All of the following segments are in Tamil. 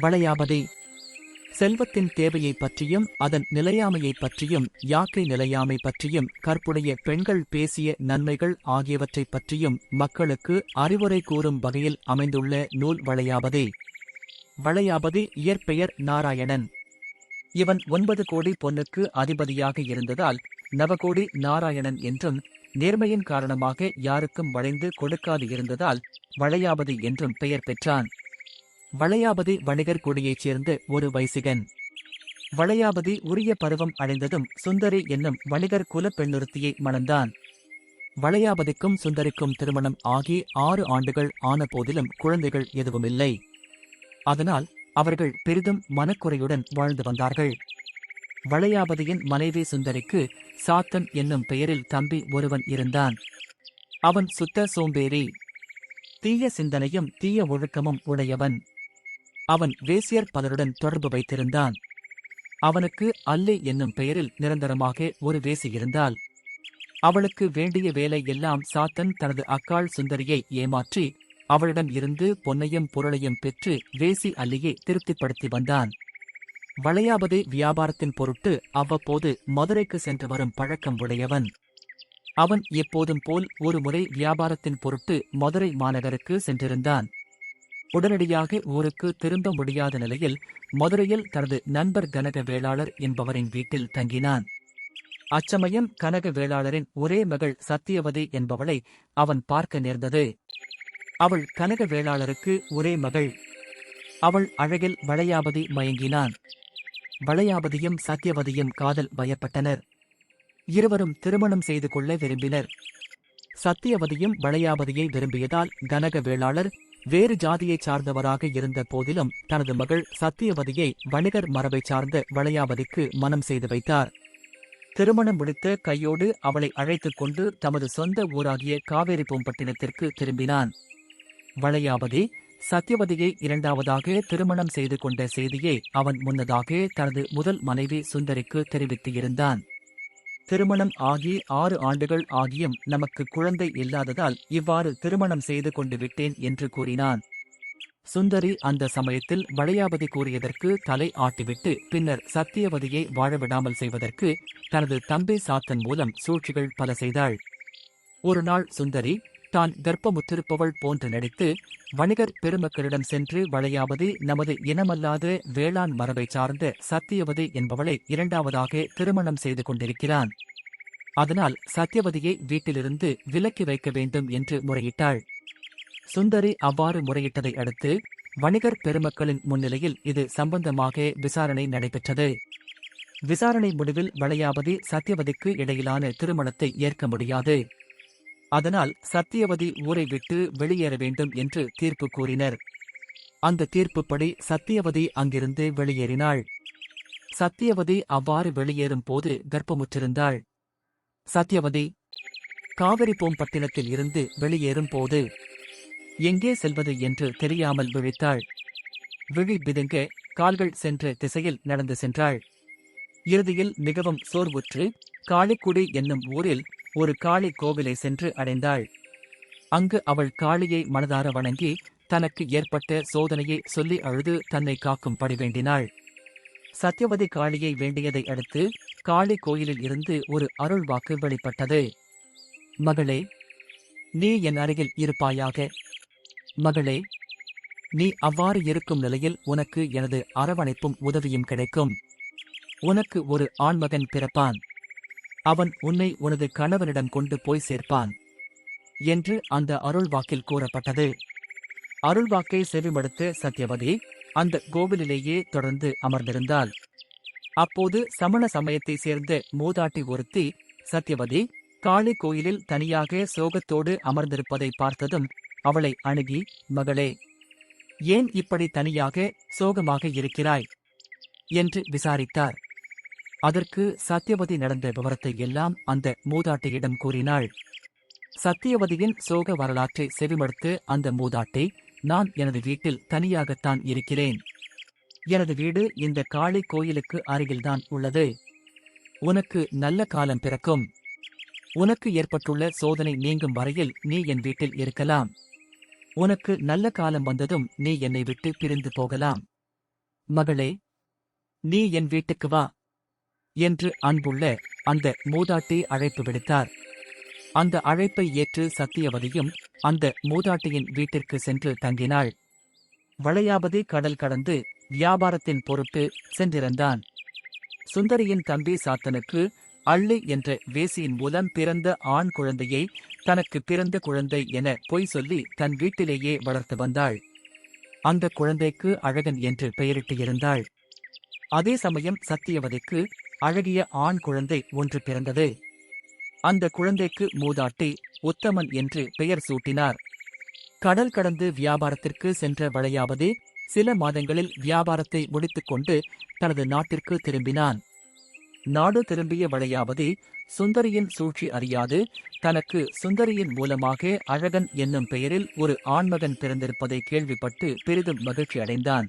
வளையாபதி செல்வத்தின் தேவையைப் பற்றியும் அதன் நிலையாமையைப் பற்றியும் யாக்கை நிலையாமை பற்றியும் கற்புடைய பெண்கள் பேசிய நன்மைகள் ஆகியவற்றைப் பற்றியும் மக்களுக்கு அறிவுரை கூறும் வகையில் அமைந்துள்ள நூல் வளையாபதி. வளையாபதி இயற்பெயர் நாராயணன். இவன் ஒன்பது கோடி பொன்னுக்கு அதிபதியாக இருந்ததால் நவகோடி நாராயணன் என்றும் நேர்மையின் காரணமாக யாருக்கும் வளைந்து கொடுக்காது இருந்ததால் வளையாபதி என்றும் பெயர் பெற்றான். வளையாபதி வணிகர் குடியைச் சேர்ந்த ஒரு வைசிகன். வளையாபதி உரிய பருவம் அடைந்ததும் சுந்தரி என்னும் வணிகர் குலப்பெண்ணுறுத்தியை மணந்தான். வளையாபதிக்கும் சுந்தரிக்கும் திருமணம் ஆகி ஆறு ஆண்டுகள் ஆன போதிலும் குழந்தைகள் எதுவுமில்லை. அதனால் அவர்கள் பெரிதும் மனக்குறையுடன் வாழ்ந்து வந்தார்கள். வளையாபதியின் மனைவி சுந்தரிக்கு சாத்தன் என்னும் பெயரில் தம்பி ஒருவன் இருந்தான். அவன் சுத்த சோம்பேறி. தீய சிந்தனையும் தீய ஒழுக்கமும் உடையவன். அவன் வேசியர் பலருடன் தொடர்பு வைத்திருந்தான். அவனுக்கு அல்லி என்னும் பெயரில் நிரந்தரமாக ஒரு வேசி இருந்தாள் அவளுக்கு வேண்டிய வேலை எல்லாம் சாத்தன் தனது அக்காள் சுந்தரியை ஏமாற்றி அவளிடம் இருந்து பொன்னையும் பொருளையும் பெற்று வேசி அல்லியை திருப்திப்படுத்தி வந்தான். வளையாபதி வியாபாரத்தின் பொருட்டு அவ்வப்போது மதுரைக்கு சென்று வரும் பழக்கம் உடையவன். அவன் எப்போதும் போல் ஒரு முறை வியாபாரத்தின் பொருட்டு மதுரை மாநகருக்கு சென்றிருந்தான். உடனடியாக ஊருக்கு திரும்ப முடியாத நிலையில் மதுரையில் தனது நண்பர் கனக வேளாளர் என்பவரின் வீட்டில் தங்கினான். அச்சமயம் கனக வேளாளரின் ஒரே மகள் சத்தியவதி என்பவளை அவன் பார்க்க நேர்ந்தது. அவள் கனக வேளாளருக்கு ஒரே மகள். அவள் அழகில் வளையாபதி மயங்கினான். வளையாபதியும் சத்தியவதியும் காதல் பயப்பட்டனர். இருவரும் திருமணம் செய்து கொள்ள விரும்பினர். சத்தியவதியும் வளையாபதியை விரும்பியதால் கனக வேளாளர் வேறு ஜாதியைச் சார்ந்தவராக இருந்த போதிலும் தனது மகள் சத்தியவதியை வணிகர் மரபைச் சார்ந்த வளையாவதிக்கு மனம் செய்து வைத்தார். திருமணம் முடித்த கையோடு அவளை அழைத்துக் கொண்டு தமது சொந்த ஊராகிய காவேரி பூம்பட்டினத்திற்கு திரும்பினான். வளையாவதி சத்தியவதியை இரண்டாவதாக திருமணம் செய்து கொண்ட செய்தியை அவன் முன்னதாக தனது முதல் மனைவி சுந்தரிக்கு தெரிவித்து இருந்தான். திருமணம் ஆகி ஆறு ஆண்டுகள் ஆகியும் நமக்கு குழந்தை இல்லாததால் இவ்வாறு திருமணம் செய்து கொண்டு விட்டேன் என்று கூறினான். சுந்தரி அந்த சமயத்தில் வளையாபதி கூறியதற்கு தலை ஆட்டிவிட்டு பின்னர் சத்தியவதியை வாழவிடாமல் செய்வதற்கு தனது தம்பி சாத்தன் மூலம் சூழ்ச்சிகள் பல செய்தாள். ஒரு நாள் சுந்தரி தான் கர்ப்பமுற்றிருப்பவள் போன்று நடித்து வணிகர் பெருமக்களிடம் சென்று வளையாபதி நமது இனமல்லாத வேளாண் மரபை சார்ந்த சத்தியவதி என்பவளை இரண்டாவதாக திருமணம் செய்து கொண்டிருக்கிறான். அதனால் சத்தியவதியை வீட்டிலிருந்து விலக்கி வைக்க வேண்டும் என்று முறையிட்டாள். சுந்தரி அவ்வாறு முறையிட்டதை அடுத்து வணிகர் பெருமக்களின் முன்னிலையில் இது சம்பந்தமாக விசாரணை நடைபெற்றது. விசாரணை முடிவில் வளையாபதி சத்தியவதிக்கு இடையிலான திருமணத்தை ஏற்க முடியாது. அதனால் சத்தியவதி ஊரை விட்டு வெளியேற வேண்டும் என்று தீர்ப்பு கூறினர். அந்த தீர்ப்புப்படி சத்தியவதி அங்கிருந்து வெளியேறினாள். சத்தியவதி அவ்வாறு வெளியேறும் போது கர்ப்பமுற்றிருந்தாள். சத்தியவதி காவிரி பூம்பட்டினத்தில் இருந்து வெளியேறும் போது எங்கே செல்வது என்று தெரியாமல் விழித்தாள். விழி பிதுங்க கால்கள் சென்ற திசையில் நடந்து சென்றாள். இறுதியில் மிகவும் சோர்வுற்று காளிக்குடி என்னும் ஊரில் ஒரு காளி கோவிலை சென்று அடைந்தாள். அங்கு அவள் காளியை மனதார வணங்கி தனக்கு ஏற்பட்ட சோதனையை சொல்லி அழுது தன்னை காக்கும்படி வேண்டினாள். சத்யவதி காளியை வேண்டியதை அடுத்து காளி கோயிலில் இருந்து ஒரு அருள் வாக்கு வெளிப்பட்டது. மகளே நீ என் அருகில் இருப்பாயாக. மகளே நீ அவ்வாறு இருக்கும் நிலையில் உனக்கு எனது அரவணைப்பும் உதவியும் கிடைக்கும். உனக்கு ஒரு ஆண்மகன் பிறப்பான். அவன் உன்னை உனது கணவனிடம் கொண்டு போய் சேர்ப்பான் என்று அந்த அருள்வாக்கில் கூறப்பட்டது. அருள்வாக்கை செவிமடுத்த சத்யவதி அந்த கோவிலிலேயே தொடர்ந்து அமர்ந்திருந்தாள். அப்போது சமண சமயத்தைச் சேர்ந்த மூதாட்டி ஒருத்தி சத்யவதி காளி கோயிலில் தனியாக சோகத்தோடு அமர்ந்திருப்பதை பார்த்ததும் அவளை அணுகி மகளே ஏன் இப்படி தனியாக சோகமாக இருக்கிறாய்? என்று விசாரித்தார். அதற்கு சத்தியவதி நடந்த விவரத்தை எல்லாம் அந்த மூதாட்டியிடம் கூறினாள். சத்தியவதியின் சோக வரலாற்றை செவிமடுத்து அந்த மூதாட்டி நான் எனது வீட்டில் தனியாகத்தான் இருக்கிறேன். எனது வீடு இந்த காளி கோயிலுக்கு அருகில்தான் உள்ளது. உனக்கு நல்ல காலம் பிறக்கும். உனக்கு ஏற்பட்டுள்ள சோதனை நீங்கும் வரையில் நீ என் வீட்டில் இருக்கலாம். உனக்கு நல்ல காலம் வந்ததும் நீ என்னை விட்டு பிரிந்து போகலாம். மகளே நீ என் வீட்டுக்கு வா. என்று அன்புள்ள அந்த மூதாட்டி அழைப்பு விடுத்தார். அந்த அழைப்பை ஏற்று சத்தியவதியும் அந்த மூதாட்டியின் வீட்டிற்கு சென்று தங்கினாள். வளையாபதி கடல் கடந்து வியாபாரத்தின் பொருட்டு சென்றிருந்தான். சுந்தரியின் தம்பி சாத்தனுக்கு அள்ளி என்ற வேசியின் மூலம் பிறந்த ஆண் குழந்தையை தனக்கு பிறந்த குழந்தை என பொய் சொல்லி தன் வீட்டிலேயே வளர்த்து வந்தாள். அந்த குழந்தைக்கு அழகன் என்று பெயரிட்டு இருந்தாள். அதே சமயம் சத்தியவதிக்கு அழகிய ஆண் குழந்தை ஒன்று பிறந்தது. அந்த குழந்தைக்கு மூதாட்டி உத்தமன் என்று பெயர் சூட்டினார். கடல் கடந்து வியாபாரத்திற்கு சென்ற வளையாபதி சில மாதங்களில் வியாபாரத்தை முடித்துக்கொண்டு தனது நாட்டிற்கு திரும்பினான். நாடு திரும்பிய வளையாபதி சுந்தரியின் சூழ்ச்சி அறியாது தனக்கு சுந்தரியின் மூலமாக அழகன் என்னும் பெயரில் ஒரு ஆண்மகன் பிறந்திருப்பதை கேள்விப்பட்டு பெரிதும் மகிழ்ச்சி அடைந்தான்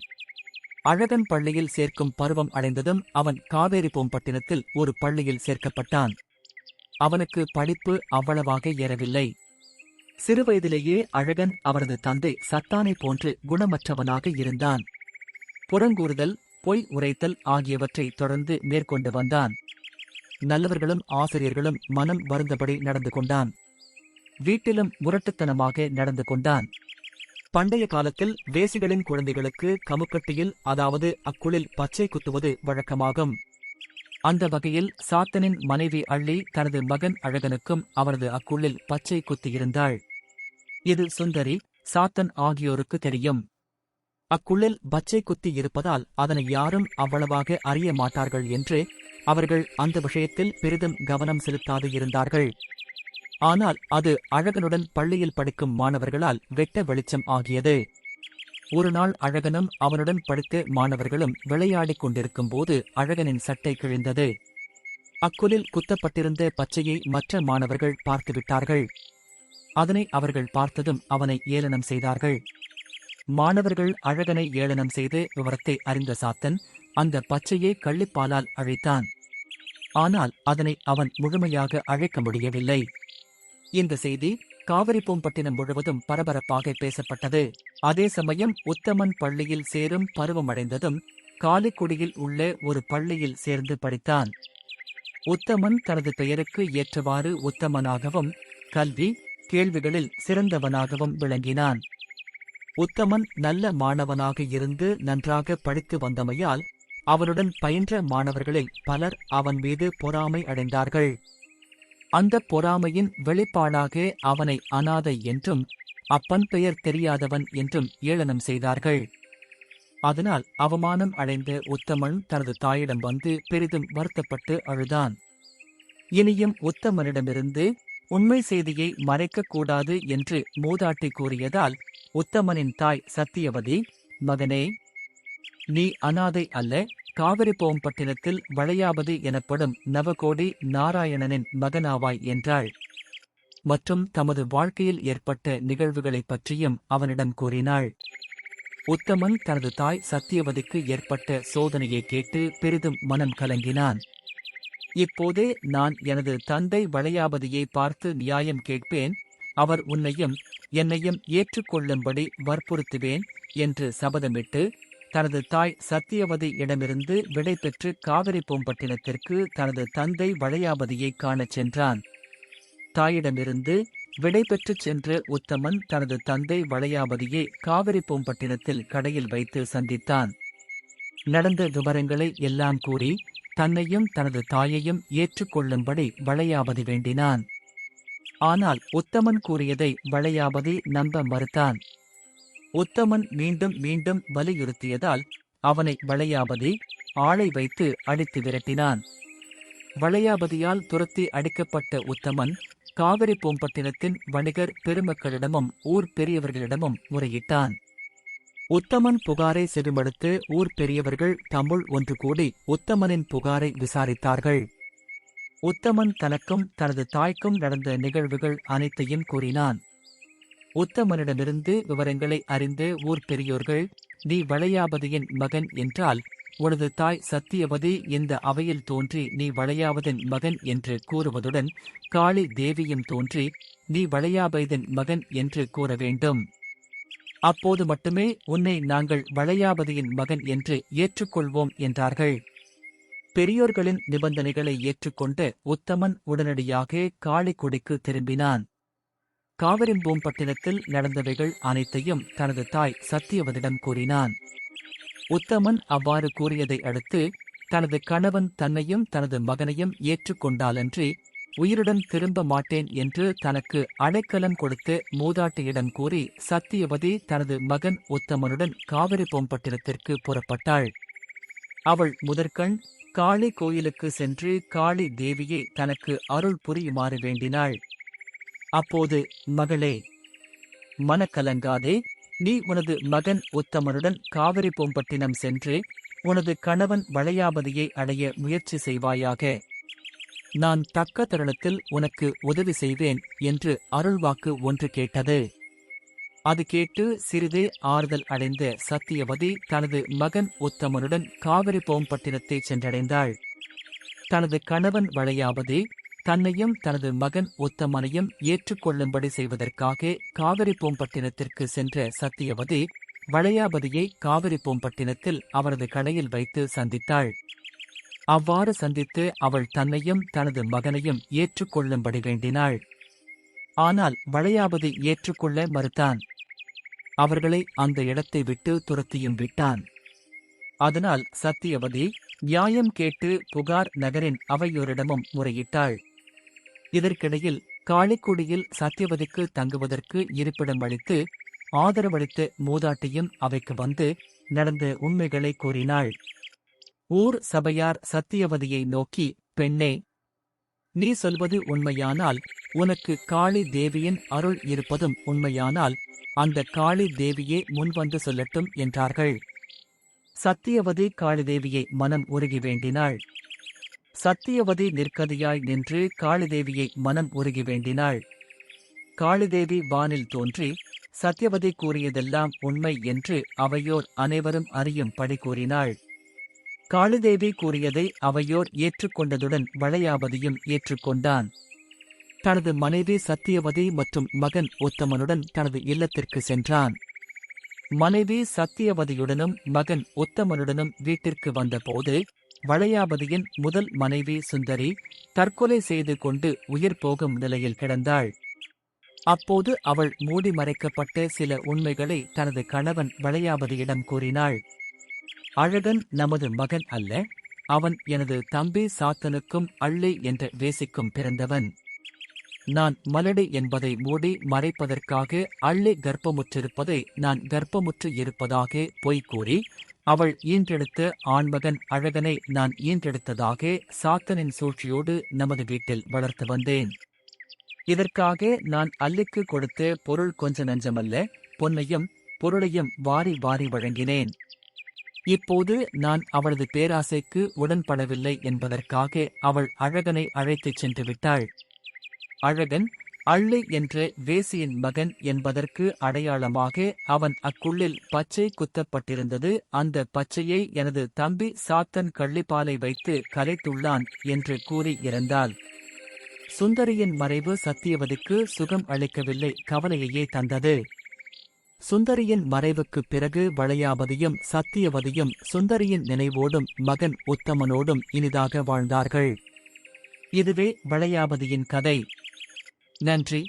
அழகன் பள்ளியில் சேர்க்கும் பருவம் அடைந்ததும் அவன் காவேரி பூம்பட்டினத்தில் ஒரு பள்ளியில் சேர்க்கப்பட்டான். அவனுக்கு படிப்பு அவ்வளவாக ஏறவில்லை. சிறுவயதிலேயே அழகன் அவரது தந்தை சத்தானை போன்று குணமற்றவனாக இருந்தான். புறங்கூறுதல் பொய் உரைத்தல் ஆகியவற்றை தொடர்ந்து மேற்கொண்டு வந்தான். நல்லவர்களும் ஆசிரியர்களும் மனம் வருந்தபடி நடந்து கொண்டான். வீட்டிலும் முரட்டுத்தனமாக நடந்து கொண்டான். பண்டைய காலத்தில் வேசிகளின் குழந்தைகளுக்கு கமுக்கட்டியில் அதாவது அக்குளில் பச்சை குத்துவது வழக்கமாகும். அந்த வகையில் சாத்தனின் மனைவி அள்ளி தனது மகன் அழகனுக்கும் அவரது அக்குள்ளில் பச்சை குத்தியிருந்தாள் இது சுந்தரி சாத்தன் ஆகியோருக்கு தெரியும். அக்குள்ளில் பச்சை குத்தி இருப்பதால் அதனை யாரும் அவ்வளவாக அறிய மாட்டார்கள் என்று அவர்கள் அந்த விஷயத்தில் பெரிதும் கவனம் செலுத்தாது இருந்தார்கள். ஆனால் அது அழகனுடன் பள்ளியில் படிக்கும் மாணவர்களால் வெட்ட வெளிச்சம் ஆகியது. ஒரு நாள் அழகனும் அவனுடன் படித்த மாணவர்களும் விளையாடிக் கொண்டிருக்கும் போது அழகனின் சட்டை கிழிந்தது. அக்குலில் குத்தப்பட்டிருந்த பச்சையை மற்ற மாணவர்கள் பார்த்துவிட்டார்கள் அதனை அவர்கள் பார்த்ததும் அவனை ஏளனம் செய்தார்கள். மாணவர்கள் அழகனை ஏளனம் செய்து விவரத்தை அறிந்த சாத்தன் அந்த பச்சையை கள்ளிப்பாலால் அழைத்தான். ஆனால் அதனை அவன் முழுமையாக அழைக்க முடியவில்லை. இந்த செய்தி காவிரி பூம்பட்டினம் முழுவதும் பரபரப்பாக பேசப்பட்டது. அதே சமயம் உத்தமன் பள்ளியில் சேரும் பருவமடைந்ததும் காலிக்குடியில் உள்ள ஒரு பள்ளியில் சேர்ந்து படித்தான். உத்தமன் தனது பெயருக்கு ஏற்றவாறு உத்தமனாகவும் கல்வி கேள்விகளில் சிறந்தவனாகவும் விளங்கினான். உத்தமன் நல்ல மாணவனாக இருந்து நன்றாக படித்து வந்தமையால் அவனுடன் பயின்ற மாணவர்களில் பலர் அவன் மீது பொறாமை அடைந்தார்கள். அந்த பொறாமையின் வெளிப்பாடாக அவனை அனாதை என்றும் அப்பன் பெயர் தெரியாதவன் என்றும் ஏளனம் செய்தார்கள். அதனால் அவமானம் அடைந்த உத்தமன் தனது தாயிடம் வந்து பெரிதும் வருத்தப்பட்டு அழுதான். இனியும் உத்தமனிடமிருந்து உண்மை செய்தியை மறைக்கக்கூடாது என்று மூதாட்டி கூறியதால் உத்தமனின் தாய் சத்தியவதி மகனே நீ அனாதை அல்ல காவிரி போம்பட்டினத்தில் வளையாபதி எனப்படும் நவகோடி நாராயணனின் மகனாவாய் என்றாள். மற்றும் தமது வாழ்க்கையில் ஏற்பட்ட நிகழ்வுகளைப் பற்றியும் அவனிடம் கூறினாள். உத்தமன் தனது தாய் சத்தியவதிக்கு ஏற்பட்ட சோதனையை கேட்டு பெரிதும் மனம் கலங்கினான். இப்போதே நான் எனது தந்தை வளையாபதியை பார்த்து நியாயம் கேட்பேன் அவர் உன்னையும் என்னையும் ஏற்றுக்கொள்ளும்படி வற்புறுத்துவேன் என்று சபதமிட்டு தனது தாய் சத்தியவதி இடமிருந்து விடை பெற்று காவிரி பூம்பட்டினத்திற்கு தனது தந்தை வளையாபதியை காணச் சென்றான். தாயிடமிருந்து விடை பெற்றுச் சென்று உத்தமன் தனது தந்தை வளையாபதியை காவிரி பூம்பட்டினத்தில் கடையில் வைத்து சந்தித்தான். நடந்த விவரங்களை எல்லாம் கூறி தன்னையும் தனது தாயையும் ஏற்றுக்கொள்ளும்படி வளையாபதி வேண்டினான். ஆனால் உத்தமன் கூறியதை வளையாபதி நம்ப மறுத்தான். உத்தமன் மீண்டும் மீண்டும் வலியுறுத்தியதால் அவனை வளையாபதி ஆளை வைத்து அடித்து விரட்டினான். வளையாபதியால் துரத்தி அடிக்கப்பட்ட உத்தமன் காவிரி பூம்பட்டினத்தின் வணிகர் பெருமக்களிடமும் ஊர் பெரியவர்களிடமும் முறையிட்டான். உத்தமன் புகாரை செவிமடுத்து ஊர் பெரியவர்கள் தமிழ் ஒன்று கூடி உத்தமனின் புகாரை விசாரித்தார்கள். உத்தமன் தனக்கும் தனது தாய்க்கும் நடந்த நிகழ்வுகள் அனைத்தையும் கூறினான். உத்தமனிடமிருந்து விவரங்களை அறிந்து ஊர் பெரியோர்கள் நீ வளையாபதியின் மகன் என்றால் உனது தாய் சத்தியவதி இந்த அவையில் தோன்றி நீ வளையாவதின் மகன் என்று கூறுவதுடன் காளி தேவியும் தோன்றி நீ வளையாபதியின் மகன் என்று கூற வேண்டும். அப்போது மட்டுமே உன்னை நாங்கள் வளையாபதியின் மகன் என்று ஏற்றுக்கொள்வோம் என்றார்கள். பெரியோர்களின் நிபந்தனைகளை ஏற்றுக்கொண்ட உத்தமன் உடனடியாக காளிக்குடிக்கு திரும்பினான். காவிரிம்பூம்பட்டினத்தில் நடந்தவைகள் அனைத்தையும் தனது தாய் சத்தியவதிடம் கூறினான். உத்தமன் அவ்வாறு கூறியதை அடுத்து தனது கணவன் தன்னையும் தனது மகனையும் ஏற்றுக்கொண்டாலன்றி உயிருடன் திரும்ப மாட்டேன் என்று தனக்கு அடைக்கலம் கொடுத்து மூதாட்டியிடம் கூறி சத்தியவதி தனது மகன் உத்தமனுடன் காவிரி பூம்பட்டினத்திற்கு புறப்பட்டாள். அவள் முதற்கண் காளி கோயிலுக்கு சென்று காளி தேவியை தனக்கு அருள் புரியுமாறு வேண்டினாள். அப்போது மகளே மனக்கலங்காதே. நீ உனது மகன் உத்தமனுடன் காவிரி பூம்பட்டினம் சென்று உனது கணவன் வளையாபதியை அடைய முயற்சி செய்வாயாக. நான் தக்க தருணத்தில் உனக்கு உதவி செய்வேன் என்று அருள்வாக்கு ஒன்று கேட்டது. அது கேட்டு சிறிதே ஆறுதல் அடைந்த சத்தியவதி தனது மகன் உத்தமனுடன் காவிரி பூம்பட்டினத்தை சென்றடைந்தாள். தனது கணவன் வளையாபதி தன்னையும் தனது மகன் உத்தமனையும் ஏற்றுக்கொள்ளும்படி செய்வதற்காக காவிரி பூம்பட்டினத்திற்கு சென்ற சத்தியவதி வளையாபதியை காவிரி பூம்பட்டினத்தில் அவரது கடையில் வைத்து சந்தித்தாள். அவ்வாறு சந்தித்து அவள் தன்னையும் தனது மகனையும் ஏற்றுக்கொள்ளும்படி வேண்டினாள். ஆனால் வளையாபதி ஏற்றுக்கொள்ள மறுத்தான். அவர்களை அந்த இடத்தை விட்டு துரத்தியும் விட்டான். அதனால் சத்தியவதி நியாயம் கேட்டு புகார் நகரின் அவையோரிடமும் முறையிட்டாள். இதற்கிடையில் காளிக்குடியில் சத்தியவதிக்கு தங்குவதற்கு இருப்பிடம் அளித்து ஆதரவளித்த மூதாட்டியும் அவைக்கு வந்து நடந்த உண்மைகளை கூறினாள். ஊர் சபையார் சத்தியவதியை நோக்கி பெண்ணே நீ சொல்வது உண்மையானால் உனக்கு காளி தேவியின் அருள் இருப்பதும் உண்மையானால் அந்த காளி தேவியே முன்வந்து சொல்லட்டும் என்றார்கள். சத்தியவதி காளிதேவியை மனம் உருகி வேண்டினாள். சத்தியவதி நிற்கதியாய் நின்று காளிதேவியை மனம் உருகி வேண்டினாள். காளிதேவி வானில் தோன்றி சத்தியவதி கூறியதெல்லாம் உண்மை என்று அவையோர் அனைவரும் அறியும் படி கூறினாள். காளிதேவி கூறியதை அவையோர் ஏற்றுக்கொண்டதுடன் வளையாபதியும் ஏற்றுக்கொண்டான். தனது மனைவி சத்தியவதி மற்றும் மகன் உத்தமனுடன் தனது இல்லத்திற்கு சென்றான். மனைவி சத்தியவதியுடனும் மகன் உத்தமனுடனும் வீட்டிற்கு வந்தபோது வளையாபதியின் முதல் மனைவி சுந்தரி தற்கொலை செய்து கொண்டு உயிர் போகும் நிலையில் கிடந்தாள். அப்போது அவள் மூடி மறைக்கப்பட்ட சில உண்மைகளை தனது கணவன் வளையாபதியிடம் கூறினாள். அழகன் நமது மகன் அல்ல. அவன் எனது தம்பி சாத்தனுக்கும் அள்ளி என்ற வேசிக்கும் பிறந்தவன். நான் மலடி என்பதை மூடி மறைப்பதற்காக அள்ளி கர்ப்பமுற்றிருப்பதை நான் கர்ப்பமுற்று இருப்பதாக பொய் கூறி அவள் ஈன்றெடுத்த ஆண்மகன் அழகனை நான் ஈன்றெடுத்ததாக சாத்தனின் சூழ்ச்சியோடு நமது வீட்டில் வளர்த்து வந்தேன். இதற்காக நான் அல்லிக்கு கொடுத்த பொருள் கொஞ்ச நஞ்சமல்ல பொன்னையும் பொருளையும் வாரி வாரி வழங்கினேன். இப்போது நான் அவளது பேராசைக்கு உடன்படவில்லை என்பதற்காக அவள் அழகனை அழைத்துச் சென்று விட்டாள். அழகன் அள்ளி என்ற வேசியின் மகன் என்பதற்கு அடையாளமாக அவன் அக்குள்ளில் பச்சை குத்தப்பட்டிருந்தது. அந்த பச்சையை எனது தம்பி சாத்தன் கள்ளிப்பாலை வைத்து கலைத்துள்ளான் என்று கூறி இறந்தாள். சுந்தரியின் மறைவு சத்தியவதிக்கு சுகம் அளிக்கவில்லை கவலையையே தந்தது. சுந்தரியின் மறைவுக்குப் பிறகு வளையாபதியும் சத்தியவதியும் சுந்தரியின் நினைவோடும் மகன் உத்தமனோடும் இனிதாக வாழ்ந்தார்கள். இதுவே வளையாபதியின் கதை. நன்றி.